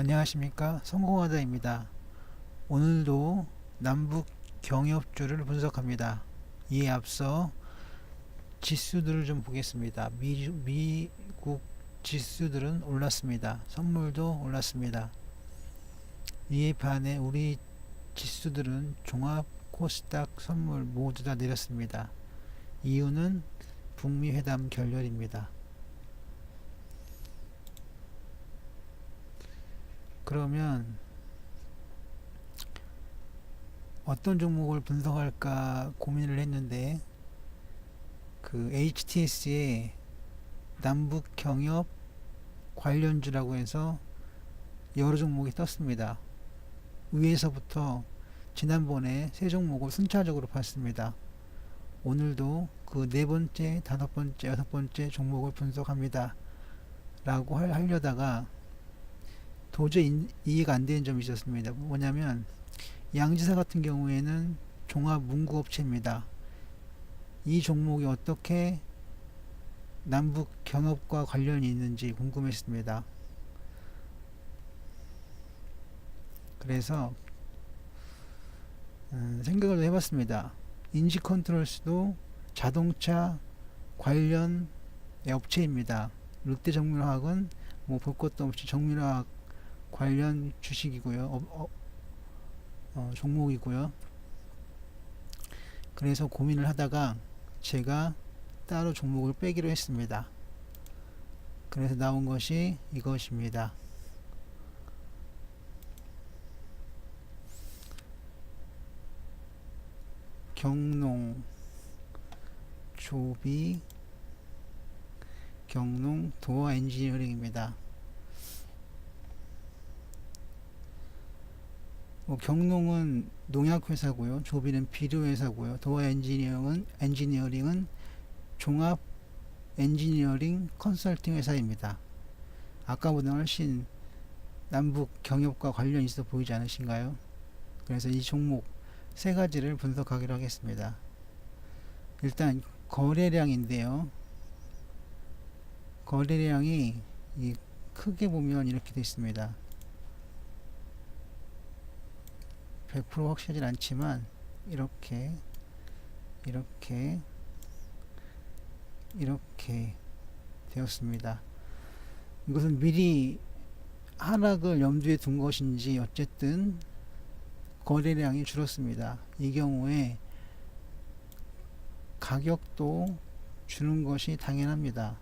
안녕하십니까 성공하다입니다. 오늘도 남북 경협주를 분석합니다. 이에 앞서 지수들을 좀 보겠습니다. 미, 미국 지수들은 올랐습니다. 선물도 올랐습니다. 이에 반해 우리 지수들은 종합 코스닥 선물 모두 다 내렸습니다. 이유는 북미 회담 결렬입니다. 그러면 어떤 종목을 분석할까 고민을 했는데 그 HTS의 남북 경협 관련주라고 해서 여러 종목이 떴습니다. 위에서부터 지난번에 세 종목을 순차적으로 봤습니다. 오늘도 그 네 번째, 다섯 번째, 여섯 번째 종목을 분석합니다. 라고 할- 하려다가 도저히 인- 이해가 안 되는 점이 있었습니다. 뭐냐면 양지사 같은 경우에는 종합 문구업체입니다. 이 종목이 어떻게 남북 경협과 관련이 있는지 궁금했습니다. 그래서 음, 생각을 좀 해봤습니다. 인지 컨트롤스도 자동차 관련 업체입니다. 롯데 정밀화학은 뭐 볼 것도 없이 정밀화학 관련 주식이고요. 어, 어, 어, 종목이고요. 그래서 고민을 하다가 제가 따로 종목을 빼기로 했습니다. 그래서 나온 것이 이것입니다. 경농 조비 경농 도어 엔지니어링입니다. 뭐 경농은 농약 회사고요. 조비는 비료 회사고요. 도어 엔지니어링은 엔지니어링은 종합 엔지니어링 컨설팅 회사입니다. 아까보다 훨씬 남북 경협과 관련 있어 보이지 않으신가요? 그래서 이 종목 세 가지를 분석하기로 하겠습니다. 일단 거래량인데요. 거래량이 이 크게 보면 이렇게 되어 있습니다. 100% 확실하진 않지만 이렇게 이렇게 이렇게 되었습니다. 이것은 미리 하락을 염두에 둔 것인지 어쨌든 거래량이 줄었습니다. 이 경우에 가격도 주는 것이 당연합니다.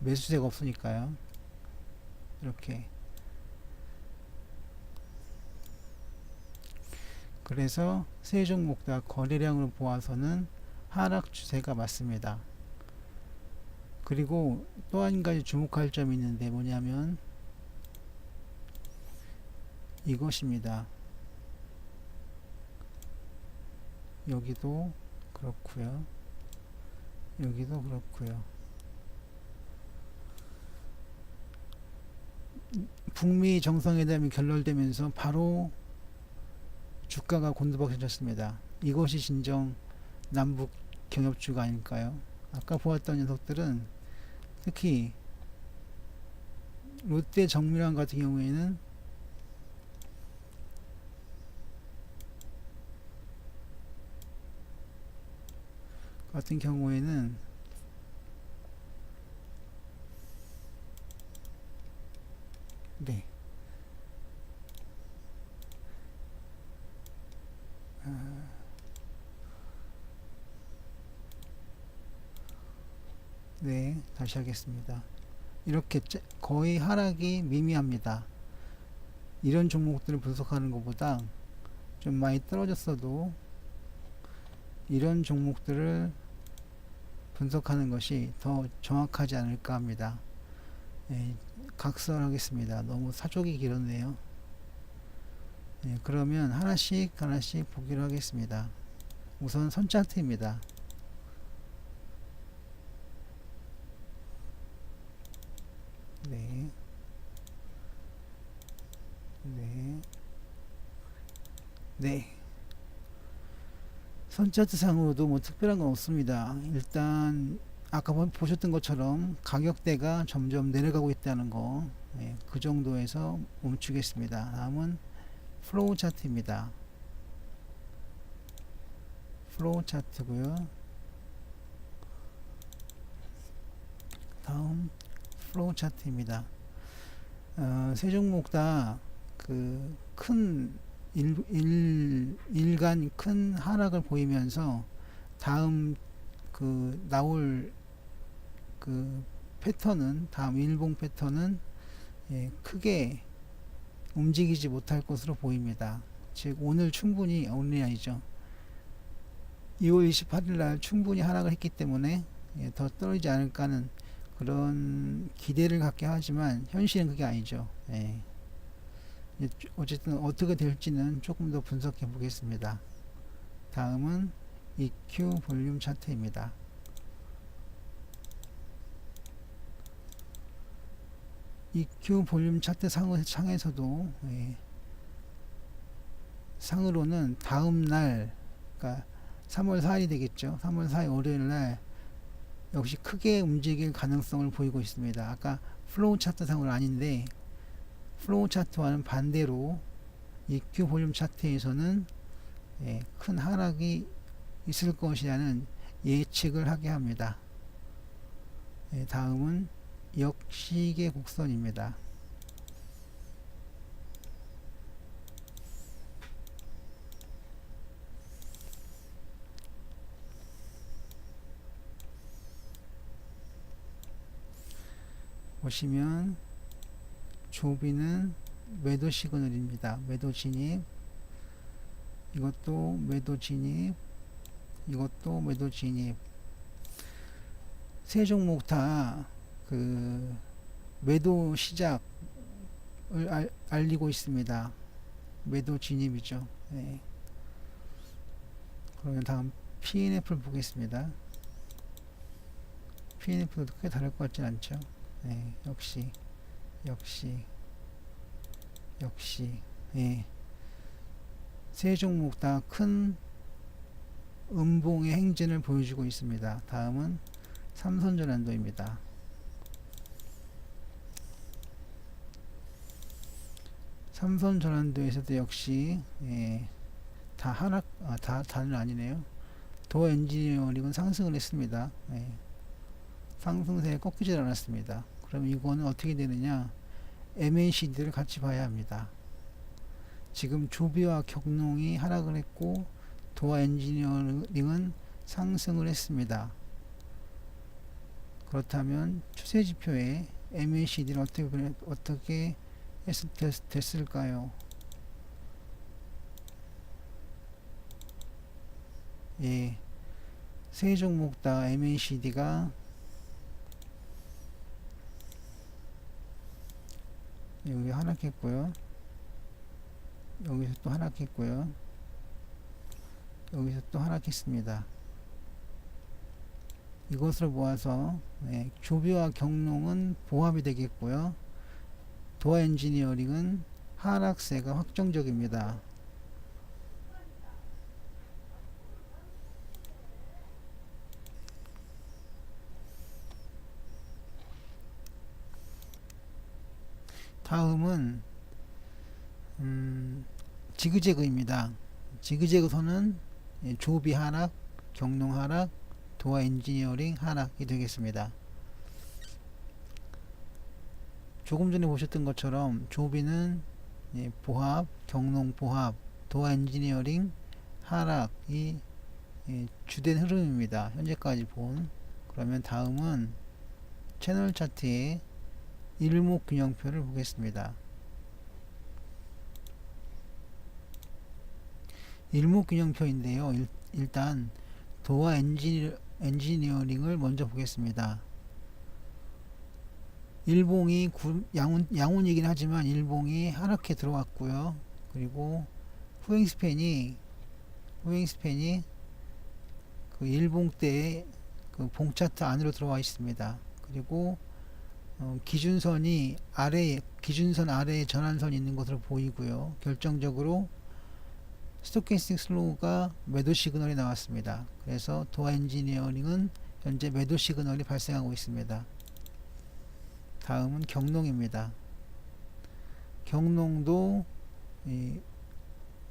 매수세가 없으니까요. 이렇게 그래서 세 종목 다 거래량으로 보아서는 하락 추세가 맞습니다. 그리고 또 한 가지 주목할 점이 있는데 뭐냐면 이것입니다. 여기도 그렇고요. 여기도 그렇고요. 북미 정상회담이 결렬되면서 바로 주가가 곤두박질쳤습니다. 이것이 진정 남북 경협주가 아닐까요? 아까 보았던 녀석들은 특히 롯데 정밀환 같은 경우에는 같은 경우에는 네. 아, 네, 다시 하겠습니다. 이렇게 짜- 거의 하락이 미미합니다. 이런 종목들을 분석하는 것보다 좀 많이 떨어졌어도 이런 종목들을 분석하는 것이 더 정확하지 않을까 합니다. 예, 각설하겠습니다. 너무 사족이 길었네요. 예, 그러면 하나씩 하나씩 보기로 하겠습니다. 우선 선차트입니다. 네. 네. 네. 선차트 상으로도 뭐 특별한 건 없습니다. 일단 아까 보- 보셨던 것처럼 가격대가 점점 내려가고 있다는 거, 예, 그 정도에서 멈추겠습니다. 다음은 플로우 차트입니다. 플로우 차트고요. 다음 플로우 차트입니다. 어, 세 종목 다 그큰 일, 일, 일간 큰 하락을 보이면서 다음 그 나올 그 패턴은 다음 일봉 패턴은 예, 크게 움직이지 못할 것으로 보입니다. 즉 오늘 충분히 아니죠. 2월 28일 날 충분히 하락을 했기 때문에 예, 더 떨어지지 않을까 하는 그런 기대를 갖게 하지만 현실은 그게 아니죠. 예. 어쨌든 어떻게 될지는 조금 더 분석해 보겠습니다. 다음은 EQ 볼륨 차트입니다. EQ 볼륨 차트 상, 상에서도 예, 상으로는 다음 날, 그러니까 3월 4일이 되겠죠. 3월 4일 월요일 날 역시 크게 움직일 가능성을 보이고 있습니다. 아까 플로우 차트 상으로 아닌데 플로우 차트와는 반대로 EQ 볼륨 차트에서는 예, 큰 하락이 있을 것이라는 예측을 하게 합니다. 예, 다음은 역시계 곡선입니다. 보시면 조비는 매도 시그널입니다. 매도 진입 이것도 매도 진입 이것도 매도 진입 세 종목 다 그 매도 시작을 알, 알리고 있습니다. 매도 진입이죠. 네. 그러면 다음 PNF를 보겠습니다. PNF도 크게 다를 것 같진 않죠. 네, 역시 역시 역시 예. 세 종목 다 큰 음봉의 행진을 보여주고 있습니다. 다음은 삼선전환도입니다. 삼선 전환도에서도 역시 예, 다 하락 아, 다 다는 아니네요. 도어 엔지니어링은 상승을 했습니다. 예, 상승세에 꺾이질 않았습니다. 그럼 이거는 어떻게 되느냐? MACD를 같이 봐야 합니다. 지금 조비와 격농이 하락을 했고 도어 엔지니어링은 상승을 했습니다. 그렇다면 추세 지표에 MACD를 어떻게 변- 어떻게 됐을까요? 예, 세 종목 다 MACD가 여기 하락했고요. 여기서 또 하락했고요. 여기서 또 하락했습니다. 이것을 모아서 예, 조비와 경농은 보합이 되겠고요. 도어 엔지니어링은 하락세가 확정적입니다. 다음은 음, 지그재그입니다. 지그재그 선은 예, 조비 하락, 경농 하락, 도어 엔지니어링 하락이 되겠습니다. 조금 전에 보셨던 것처럼 조비는 예, 보합, 경농 보합, 도어 엔지니어링 하락이 예, 주된 흐름입니다. 현재까지 본. 그러면 다음은 채널 차트의 일목균형표를 보겠습니다. 일목균형표인데요. 일, 일단 도어 엔지니, 엔지니 어링을 먼저 보겠습니다. 일봉이 구, 양운, 양운이긴 하지만 일봉이 하락해 들어왔고요. 그리고 후행 스팬이 후행 스팬이 그 일봉 때의 그 봉차트 안으로 들어와 있습니다. 그리고 어, 기준선이 아래 기준선 아래에 전환선이 있는 것으로 보이고요. 결정적으로 스토캐스틱 슬로우가 매도 시그널이 나왔습니다. 그래서 도어 엔지니어링은 현재 매도 시그널이 발생하고 있습니다. 다음은 경농입니다. 경농도 이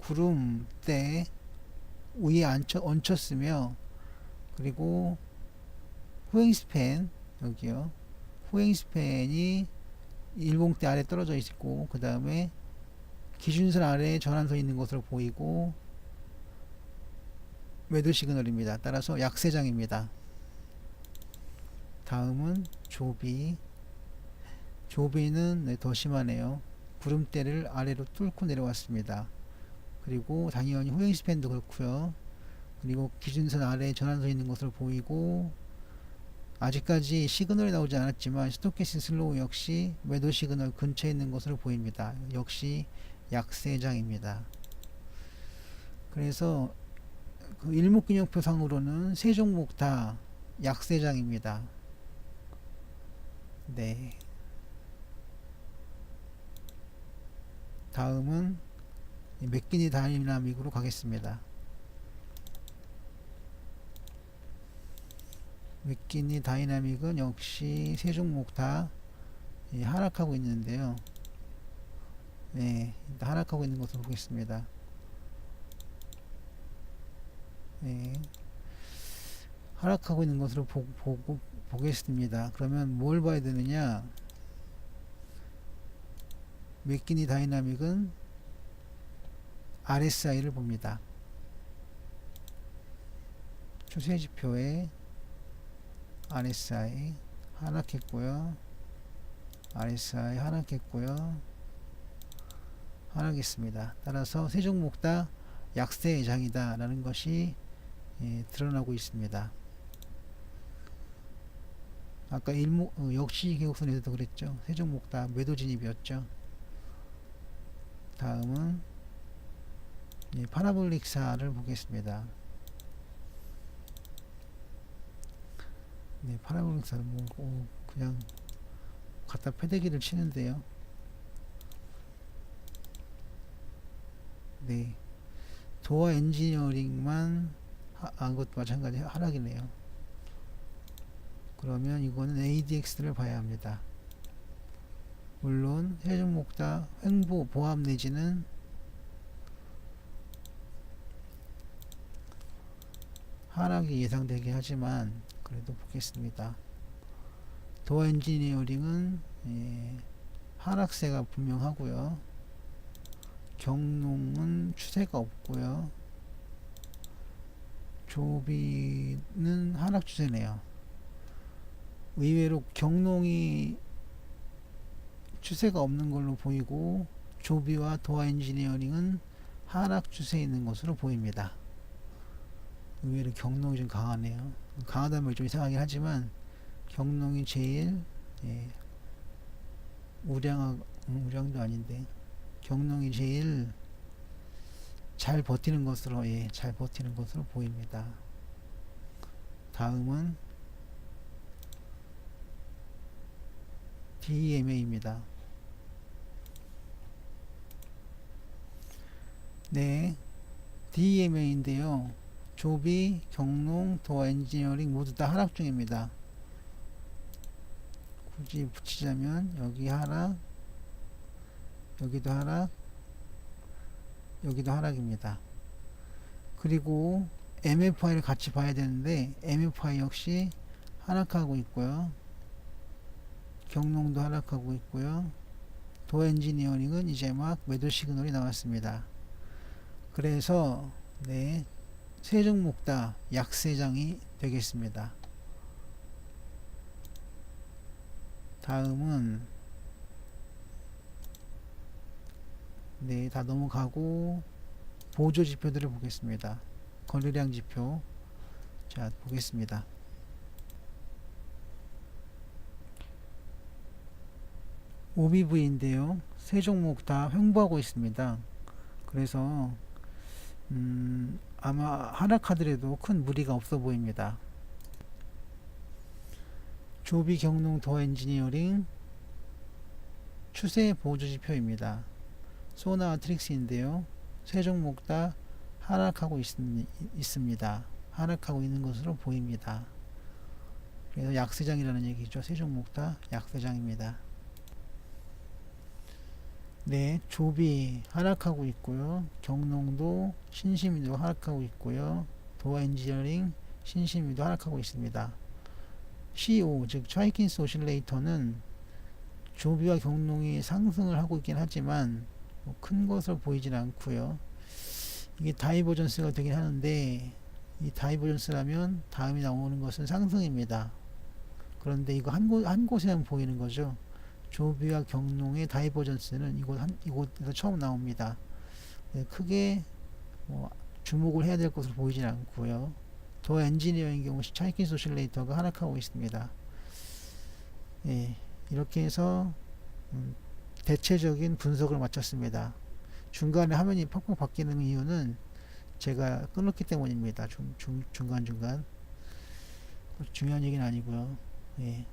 구름대 위에 앉혀, 얹혔으며 그리고 후행스팬 여기요 후행스팬이 일봉대 아래 떨어져 있고 그 다음에 기준선 아래에 전환선 있는 것으로 보이고 매도 시그널입니다. 따라서 약세장입니다. 다음은 조비 조비는 네, 더 심하네요. 구름대를 아래로 뚫고 내려왔습니다. 그리고 당연히 후행스팬도 그렇고요. 그리고 기준선 아래에 전환선 있는 것으로 보이고 아직까지 시그널이 나오지 않았지만 스토캐스틱 슬로우 역시 매도 시그널 근처에 있는 것으로 보입니다. 역시 약세장입니다. 그래서 그 일목균형표 상으로는 세 종목 다 약세장입니다. 네. 다음은 맥기니 다이나믹으로 가겠습니다. 맥기니 다이나믹은 역시 세 종목 다 예, 하락하고 있는데요. 네, 하락하고 있는 것으로 보겠습니다. 네, 하락하고 있는 것으로 보, 보고 보겠습니다. 그러면 뭘 봐야 되느냐? 맥기니 다이나믹은 RSI를 봅니다. 추세 지표에 RSI 하락했고요. RSI 하락했고요. 하락했습니다. 따라서 세 종목 다 약세 장이다 라는 것이 예, 드러나고 있습니다. 아까 일목 어, 역시 계곡선에서도 그랬죠. 세 종목 다 매도 진입이었죠. 다음은 예, 파라볼릭사를 보겠습니다. 네, 파라볼릭사를 뭐 어, 그냥 갖다 패대기를 치는데요. 네, 도어 엔지니어링만 하, 아, 그것도 마찬가지 하락이네요. 그러면 이거는 ADX를 봐야 합니다. 물론 세 종목 다 횡보 보합 내지는 하락이 예상되긴 하지만 그래도 보겠습니다. 도어 엔지니어링은 예, 하락세가 분명하고요. 경농은 추세가 없고요. 조비는 하락 추세네요. 의외로 경농이 추세가 없는 걸로 보이고 조비와 도어 엔지니어링은 하락 추세에 있는 것으로 보입니다. 의외로 경농이 좀 강하네요. 강하다는 말이 좀 이상하긴 하지만 경농이 제일 예, 우량하 음, 우량도 아닌데 경농이 제일 잘 버티는 것으로 예, 잘 버티는 것으로 보입니다. 다음은 DMA입니다. 네, DMA인데요. 조비, 경농, 도어 엔지니어링 모두 다 하락 중입니다. 굳이 붙이자면 여기 하락, 여기도 하락, 여기도 하락입니다. 그리고 MFI를 같이 봐야 되는데 MFI 역시 하락하고 있고요. 경농도 하락하고 있고요. 도어 엔지니어링은 이제 막 매도 시그널이 나왔습니다. 그래서 네, 세 종목 다 약세장이 되겠습니다. 다음은 네, 다 넘어가고 보조 지표들을 보겠습니다. 거래량 지표 자 보겠습니다. OBV인데요. 세 종목 다 횡보하고 있습니다. 그래서 음, 아마 하락하더라도 큰 무리가 없어 보입니다. 조비 경농 도어 엔지니어링 추세 보조 지표입니다. 소나 트릭스인데요. 세 종목 다 하락하고 있, 있습니다. 하락하고 있는 것으로 보입니다. 그래서 약세장이라는 얘기죠. 세 종목 다 약세장입니다. 네, 조비 하락하고 있고요. 경농도 신심이도 하락하고 있고요. 도어 엔지니어링 신심이도 하락하고 있습니다. CO 즉 차이킨스 오실레이터는 조비와 경농이 상승을 하고 있긴 하지만 뭐 큰 것으로 보이진 않고요. 이게 다이버전스가 되긴 하는데 이 다이버전스라면 다음에 나오는 것은 상승입니다. 그런데 이거 한, 곳, 한 곳에만 보이는 거죠. 조비와 경농의 다이버전스는 이곳 한, 이곳에서 처음 나옵니다. 네, 크게 뭐 주목을 해야 될 것으로 보이진 않고요. 더 엔지니어인 경우 차이킨스 오실레이터가 하락하고 있습니다. 예, 이렇게 해서 음, 대체적인 분석을 마쳤습니다. 중간에 화면이 팍팍 바뀌는 이유는 제가 끊었기 때문입니다. 중, 중, 중간중간. 중요한 얘기는 아니고요. 예.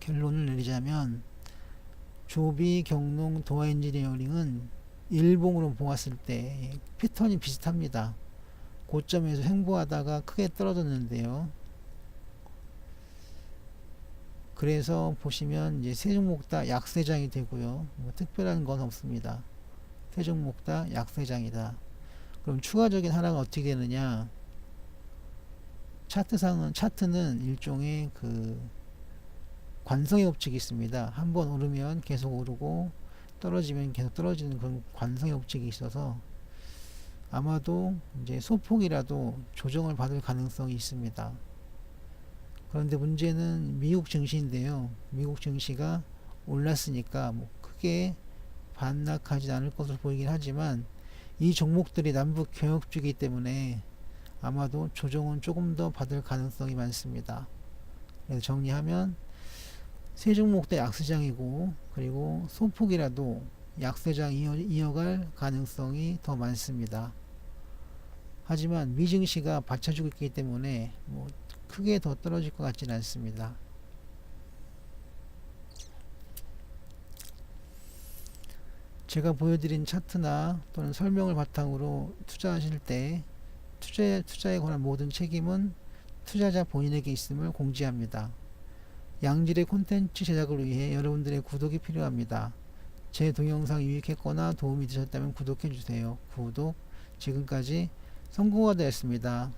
결론을 내리자면 조비, 경농, 도어 엔지니어링은 일봉으로 보았을 때 패턴이 비슷합니다. 고점에서 횡보하다가 크게 떨어졌는데요. 그래서 보시면 이제 세 종목 다 약세장이 되고요. 뭐 특별한 건 없습니다. 세 종목 다 약세장이다. 그럼 추가적인 하락은 어떻게 되느냐? 차트상은 차트는 일종의 그 관성의 법칙이 있습니다. 한 번 오르면 계속 오르고 떨어지면 계속 떨어지는 그런 관성의 법칙이 있어서 아마도 이제 소폭이라도 조정을 받을 가능성이 있습니다. 그런데 문제는 미국 증시인데요. 미국 증시가 올랐으니까 뭐 크게 반락하지 않을 것으로 보이긴 하지만 이 종목들이 남북 경협주기 때문에 아마도 조정은 조금 더 받을 가능성이 많습니다. 그래서 정리하면 세 종목 다 약세장이고 그리고 소폭이라도 약세장 이어, 이어갈 가능성이 더 많습니다. 하지만 미증시가 받쳐주고 있기 때문에 뭐 크게 더 떨어질 것 같지는 않습니다. 제가 보여드린 차트나 또는 설명을 바탕으로 투자하실 때 투자, 투자에 관한 모든 책임은 투자자 본인에게 있음을 공지합니다. 양질의 콘텐츠 제작을 위해 여러분들의 구독이 필요합니다. 제 동영상 유익했거나 도움이 되셨다면 구독해주세요. 구독. 지금까지 성공화되었습니다.